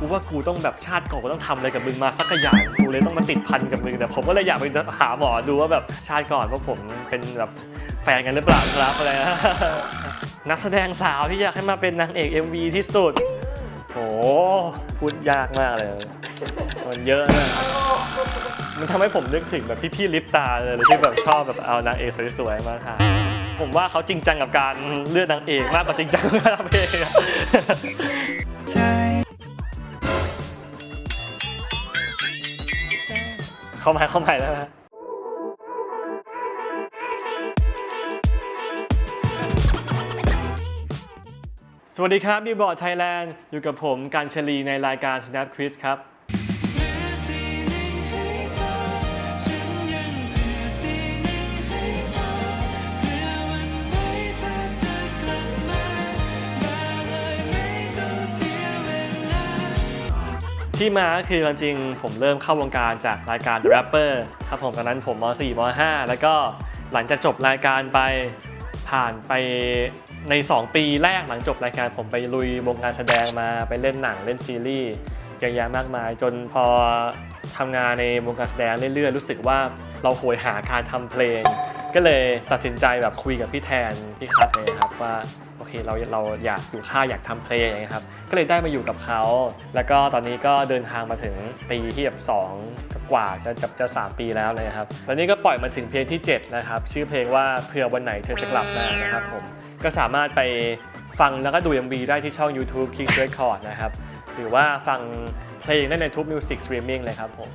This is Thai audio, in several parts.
กูว่ากูต้องแบบชาติก่อนกูต้องทำอะไรกับมึงมาสักอย่างกูเลยต้องมาติดพันกับมึงแต่ผมก็เลยอยากไปหาหมอดูว่าแบบชาติก่อนว่าผมเป็นแบบแฟนกันหรือเปล่าครับอะไรนะนักแสดงสาวที่อยากให้มาเป็นนางเอก MV ที่สุดโอ้พูดยากมากเลย มันเยอะนะมันทำให้ผมนึกถึงแบบพี่ๆลิปตาเลยที่แบบชอบแบบเอานางเอกสวยๆมาถ่ายผมว่าเขาจริงจังกับการเลือกนางเอกมากกว่าจริงจังกับรำเพลง เข้ามาเข้ามาแล้วนะสวัสดีครับบิวบอร์ดไทยแลนด์อยู่กับผมการชลีในรายการ Snap Quiz ครับ ที่มาก็คือความจริงผมเริ่มเข้าวงการจากรายการ The Rapper ครับผมตอนนั้นผมม .4 ม .5 แล้วก็หลังจากจบรายการไปผ่านไปใน 2 ปีแรกหลังจบรายการผมไปลุยวงการแสดงมาไปเล่นหนังเล่นซีรีส์เยอะแยะมากมาย จนพอทำงานในวงการแสดงเรื่อยๆ รู้สึกว่าเราโหยหาการทำเพลง ก็เลยตัดสินใจแบบคุยกับพี่แทนพี่คัทเลยครับว่าโอเคเราเราอยากอยู่ค่ายอยากทำเพลงอย่างเงี้ยครับ ก็เลยได้มาอยู่กับเขา แล้วก็ตอนนี้ก็เดินทางมาถึงปีที่แบบสองกว่าจะจะจะสามปีแล้วเลยครับตอนนี้ก็ปล่อยมาถึงเพลงที่ 7 นะครับ ชื่อเพลงว่าเผื่อวันไหนเธอจะกลับมานะครับผมก็สามารถไปฟังแล้วก็ดู MV ได้ที่ช่อง YouTube Kings Record นะครับ หรือว่าฟังเพลงได้ในทุก Music Streaming เลยครับผม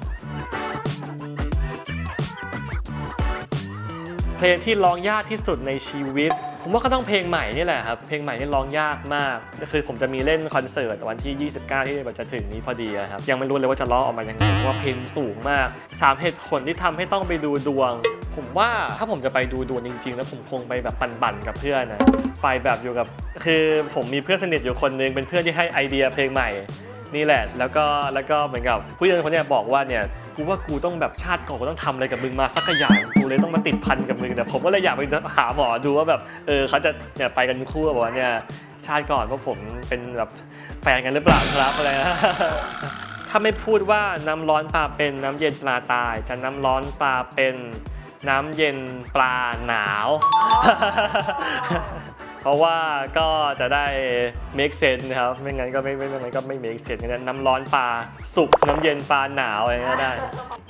เพลงที่ร้องยากที่สุดในชีวิต ผมว่าก็ต้องเพลงใหม่นี่แหละครับ เพลงใหม่นี่ร้องยากมาก ก็คือผมจะมีเล่นคอนเสิร์ตวันที่ 29 ที่จะถึงนี้พอดีครับ ยังไม่รู้เลยว่าจะร้องออกมายังไง เพราะว่าเพลงสูงมากสามเหตุผลที่ทำให้ต้องไปดูดวง ผมว่าถ้าผมจะไปดูดวงจริง ๆ แล้วผมคงไปแบบปั่นๆกับเพื่อนนะ ไปแบบอยู่กับ คือผมมีเพื่อนสนิทอยู่คนนึงเป็นเพื่อนที่ให้ไอเดียเพลงใหม่ นี่แหละ แล้วก็แล้วก็เหมือนกับผู้หญิงคนเนี้ยบอกว่าเนี่ยกูว่ากูต้องแบบชาติก่อนกูต้องทำอะไรกับมึงมาสักอย่างกูเลยต้องมาติดพันกับมึงแต่ผมก็เลยอยากไปหาหมอดูว่าแบบเออเขาจะเนี่ยไปกันคู่บอกว่าเนี่ยชาติก่อนว่าผมเป็นแบบแฟนกันหรือเปล่าครับอะไรนะถ้าไม่พูดว่าน้ำร้อนปลาเป็นน้ำเย็นปลาตาย จะน้ำร้อนปลาเป็นน้ำเย็นปลาหนาว เพราะว่าก็จะได้ make sense นะครับ ไม่งั้นก็ไม่ไม่ไม่งั้นก็ไม่ make sense งั้นน้ำร้อนปลาสุกน้ำเย็นปลาหนาวอะไรก็ได้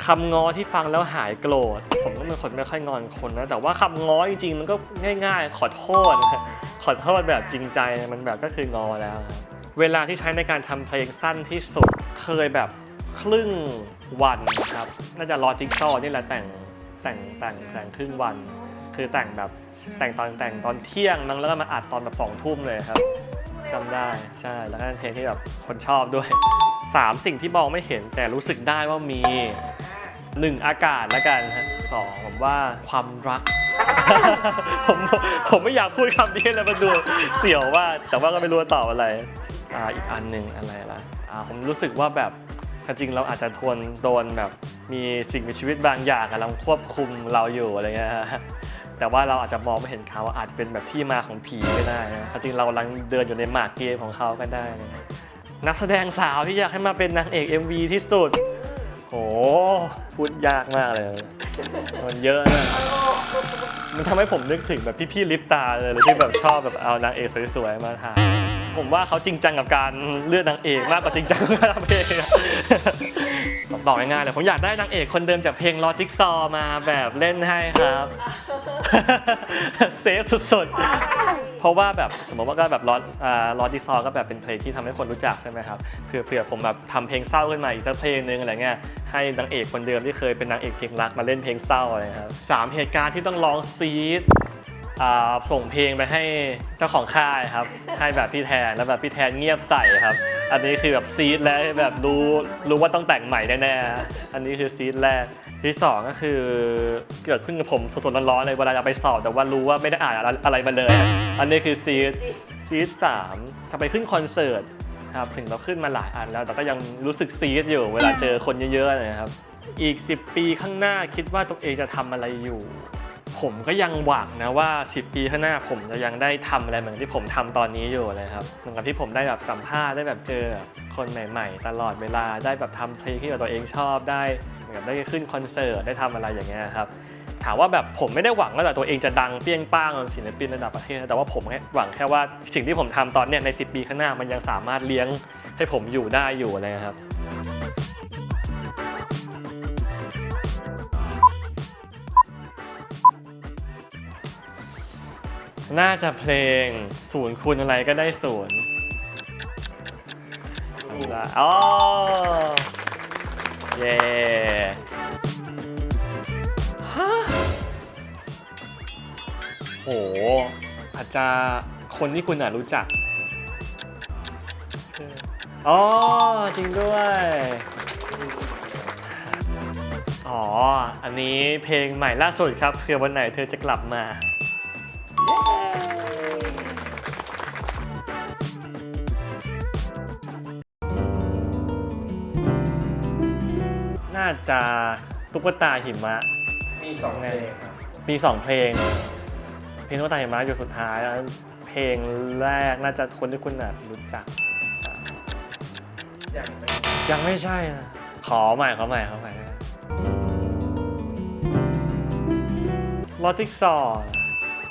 คำง้อที่ฟังแล้วหายโกรธ ผมก็เป็นคนไม่ค่อยงอนคนนะ แต่ว่าคำง้อจริงๆ มันก็ง่าย ๆ ขอโทษ ขอโทษแบบจริงใจมันแบบก็คืองอแล้ว เวลาที่ใช้ในการทำเพลงสั้นที่สุดเคยแบบครึ่งวันครับ น่าจะรอจิ๊กซอว์นี่แหละแต่งแต่งแต่งแต่งครึ่งวัน คือแต่งแบบแต่งตอนแต่งตอนเที่ยงมั้งแล้วก็มาอัดตอนแบบสองทุ่มเลยครับจำได้ใช่แล้วก็เป็นเพลงที่แบบคนชอบด้วยสามสิ่งที่มองไม่เห็นแต่รู้สึกได้ว่ามีหนึ่งอากาศแล้วกันฮะสองผมว่าความรัก ผมผมไม่อยากพูดคำนี้เลยมันดูเสี่ยวว่ากแต่ว่าก็ไม่รู้ว่าตอบอะไรอ่าอีกอันหนึ่งอะไรล่ะอ่าผมรู้สึกว่าแบบจริงๆเราอาจจะทวนโดนแบบมีสิ่งมีชีวิตบางอย่างกำลังควบคุมเราอยู่อะไรเงี้ยฮะ แต่ว่าเราอาจจะมองไม่เห็นเขาอาจจะเป็นแบบที่มาของผีก็ได้นะจริงเรากำลังเดินอยู่ในหมากเกมของเขาก็ได้นะนักแสดงสาวที่อยากให้มาเป็นนางเอก MV ที่สุดโหพูดยากมากเลยมันเยอะนะมันทำให้ผมนึกถึงแบบพี่ๆลิปตาเลยที่แบบชอบแบบเอานางเอกสวยๆมาถ่ายผมว่าเขาจริงจังกับการเลือกนางเอกมากกว่าจริงจังกับการทำเพลงอะ บอกง่ายๆเลยผมอยากได้นางเอกคนเดิมจากเพลงลอจิกซอมาแบบเล่นให้ครับ เซฟสุดๆ เพราะว่าแบบสมมติว่าก็แบบลออ่าลอจิกซอก็แบบเป็นเพลงที่ทำให้คนรู้จักใช่ไหมครับเผื่อเผื่อผมแบบทำเพลงเศร้าขึ้นมาอีกสักเพลงนึงอะไรเงี้ยให้นางเอกคนเดิมที่เคยเป็นนางเอกเพลงรักมาเล่นเพลงเศร้าอะไรครับสามเหตุการณ์ที่ต้องร้องซีดอ่าส่งเพลงไปให้เจ้าของค่ายครับ ให้แบบพี่แทนแล้วแบบพี่แทนเงียบใส่ครับ อันนี้คือแบบซีดแล้วแบบรู้รู้ว่าต้องแต่งใหม่แน่ๆอันนี้คือซีดแรกที่สองก็คือเกิดขึ้นกับผมสดๆร้อนๆเลยเวลาจะไปสอบแต่ว่ารู้ว่าไม่ได้อ่านอะไรมาเลย อันนี้คือซีดซีดสามถ้าไปขึ้นคอนเสิร์ตครับถึงเราขึ้นมาหลายอันแล้ว แต่ก็ยังรู้สึกซีดอยู่เวลาเจอคนเยอะๆนะครับอีก 10 ปีข้างหน้าคิดว่าตัวเองจะทำอะไรอยู่ ผมก็ยังหวังนะว่า 10 ปีข้างหน้าผมจะยังได้ทำอะไรเหมือนที่ผมทำตอนนี้อยู่เลยครับเหมือนกับที่ผมได้แบบสัมภาษณ์ได้แบบเจอคนใหม่ ๆ ตลอดเวลาได้แบบทำเพลงที่ตัวเองชอบได้เหมือนกับได้ขึ้นคอนเสิร์ตได้ทำอะไรอย่างเงี้ยครับ ถามว่าแบบผมไม่ได้หวังว่าแต่ตัวเองจะดังเปรี้ยงป้างเป็นศิลปินระดับประเทศนะแต่ว่าผมแค่หวังแค่ว่าสิ่งที่ผมทำตอนเนี้ยใน 10 ปีข้างหน้ามันยังสามารถเลี้ยงให้ผมอยู่ได้อยู่อะไรนะครับ น่าจะเพลงศูนย์คูณอะไรก็ได้ศูนย์ละอ๋อเย่ฮะโห อาจจะคนที่คุณอาจรู้จัก อ๋อ จริงด้วย อ๋อ อันนี้เพลงใหม่ล่าสุดครับ คือวันไหนเธอจะกลับมา จะตุ๊กตาหิมะ มีสองเพลงครับมีสองเพลง เพลงตุ๊กตาหิมะอยู่สุดท้ายแล้วเพลงแรกน่าจะคนที่คุณอาจรู้จัก อย่างไม่ยังไม่ใช่นะขอใหม่ขอใหม่ขอใหม่ลอติกซอ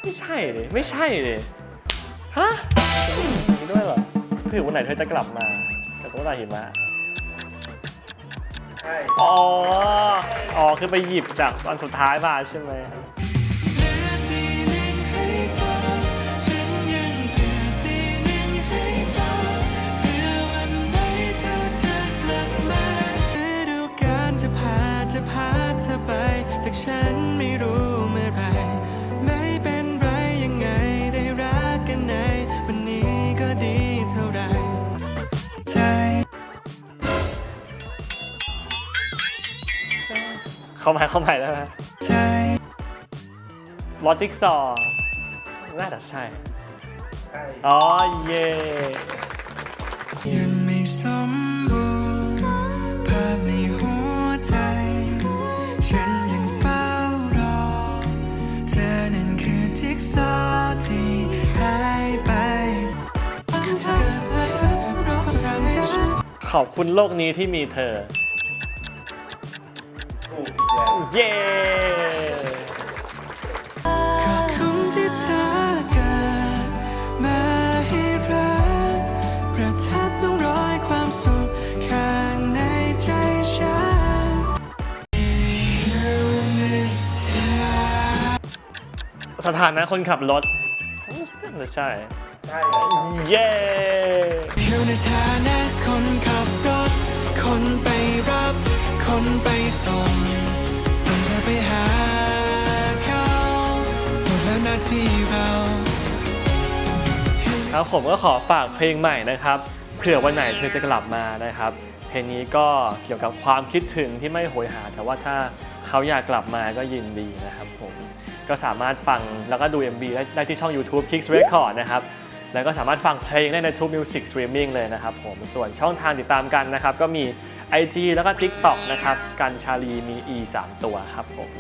ไม่ใช่เลยไม่ใช่เลยฮะมีด้วยเหรอคือวันไหนเธอจะกลับมา กับตุ๊กตาหิมะ ใช่ อ๋อ อ๋อ คือไปหยิบจากอันสุดท้ายมาใช่ไหมเหลือที่หนึ่งให้เธอฉันยังเหลือที่หนึ่งให้เธอเพื่อวันไหนเธอจะกลับมาฤดูกาลจะพาจะพาเธอไปจากฉันไม่รู้ เข้ามาเข้ามาแล้วนะใจลอจิกซอน่าจะใช่ใช่ อ๋อ เย่ยังไม่สมบูรณ์ภาพในหัวใจ ฉันยังเฝ้ารอ เธอนั้นคือจิ๊กซอว์ที่หายไปคือเธอเกิดมาเพราะทำให้ฉันขอบคุณโลกนี้ที่มีเธอถูกอีกแล้ว เย่ขอบคุณที่เธอเกิดมาให้รักประทับต้องรอยความสุขข้างในใจฉัน สถานะคนขับรถไม่ใช่ ใช่เยครับเย่อยู่ในฐานะคนขับรถ คนไปรับ คนไปส่ง ไปหาเขาหมดแล้วหน้าที่เราครับผมก็ขอฝากเพลงใหม่นะครับเผื่อวันไหนเธอจะกลับมานะครับ เพลงนี้ก็เกี่ยวกับความคิดถึงที่ไม่โหยหา แต่ว่าถ้าเขาอยากกลับมาก็ยินดีนะครับผมก็สามารถฟังแล้วก็ดู MV ได้ได้ที่ช่อง YouTube Kicks Record นะครับ แล้วก็สามารถฟังเพลงได้ในทุก Music Streaming เลยนะครับผมส่วนช่องทางติดตามกันนะครับ ก็มี IG แล้วก็ TikTok นะครับ กันชาลีมี E 3 ตัวครับผม